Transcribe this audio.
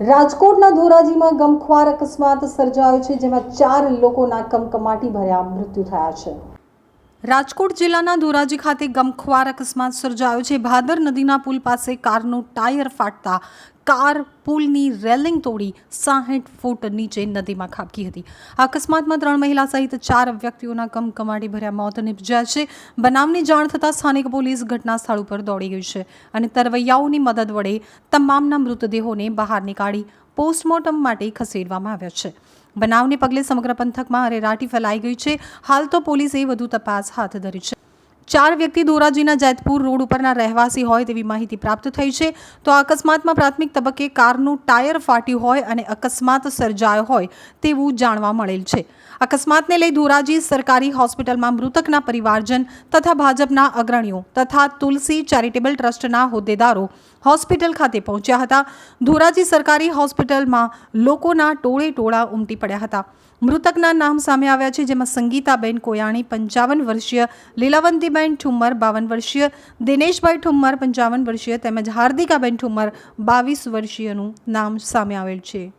રાજકોટના ધોરાજીમાં ગમખ્વાર અકસ્માત સર્જાયો છે જેમાં ચાર લોકોના કમકમાટી ભર્યા મૃત્યુ થયા છે. રાજકોટ જિલ્લાના ધોરાજી ખાતે ગમખ્વાર અકસ્માત સર્જાયો છે. ભાદર નદીના પુલ પાસે કારનું ટાયર ફાટતા કાર પુલની રેલિંગ તોડી સાહીઠ ફૂટ નીચે નદીમાં ખાબકી હતી. અકસ્માતમાં ત્રણ મહિલા સહિત ચાર વ્યક્તિઓના કમકમાટી ભર્યા મોત નિપજ્યા છે. બનાવની જાણ થતાં સ્થાનિક પોલીસ ઘટના સ્થળ ઉપર દોડી ગઈ છે અને તરવૈયાઓની મદદ વડે તમામના મૃતદેહોને બહાર નીકાળી પોસ્ટમોર્ટમ માટે ખસેડવામાં આવ્યા છે. બનાવને પગલે સમગ્ર પંથકમાં અરેરાટી ફેલાઈ ગઈ છે. હાલ તો પોલીસે વધુ તપાસ હાથ ધરી છે. ચાર વ્યક્તિ ધોરાજીના જેતપુર રોડ ઉપરના રહેવાસી હોય તેવી માહિતી પ્રાપ્ત થઈ છે. તો આ અકસ્માતમાં પ્રાથમિક તબક્કે કારનું ટાયર ફાટ્યું હોય અને અકસ્માત સર્જાયો હોય તેવું જાણવા મળેલ છે. અકસ્માતને લઈ ધોરાજી સરકારી હોસ્પિટલમાં મૃતકના પરિવારજન તથા ભાજપના અગ્રણીઓ તથા તુલસી ચેરિટેબલ ટ્રસ્ટના હોદ્દેદારો હોસ્પિટલ ખાતે પહોંચ્યા હતા. ધોરાજી સરકારી હોસ્પિટલમાં લોકોના ટોળે ટોળા ઉમટી પડ્યા હતા. મૃતકના નામ સામે આવ્યા છે, જેમાં સંગીતાબેન કોયાણી, પંચાવન વર્ષીય લીલાવંતીબેન ઠુમ્મર, બાવન વર્ષીય દિનેશભાઈ ઠુમ્મર, પંચાવન વર્ષીય તેમજ હાર્દિકાબેન ઠુમ્મર, બાવીસ વર્ષીયનું નામ સામે આવેલ છે.